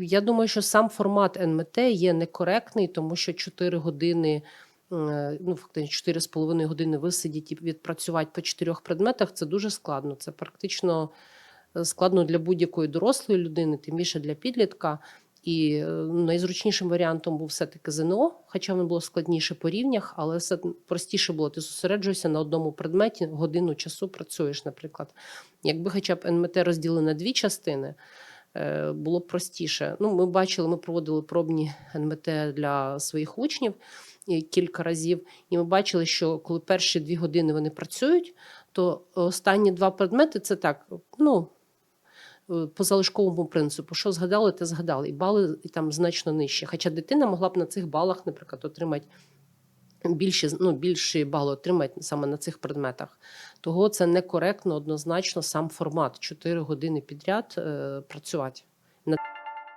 Я думаю, що сам формат НМТ є некоректний, тому що 4 години, е, ну фактично 4,5 години висидіти і відпрацювати по чотирьох предметах це дуже складно. Це практично е, складно для будь-якої дорослої людини, тим більше для підлітка. І е, найзручнішим варіантом був все-таки ЗНО, хоча воно було складніше по рівнях, але все простіше було. Ти зосереджуєшся на одному предметі, годину часу працюєш, наприклад. Якби хоча б НМТ розділили на дві частини, було б простіше. Ну, ми бачили, ми проводили пробні НМТ для своїх учнів кілька разів, і ми бачили, що коли перші дві години вони працюють, то останні два предмети це так, ну. е, По залишковому принципу, що згадали, те згадали, і бали і там значно нижче. Хоча дитина могла б на цих балах, наприклад, отримати більші, ну, більші бали отримають саме на цих предметах. Того це некоректно, однозначно сам формат 4 години підряд е, працювати.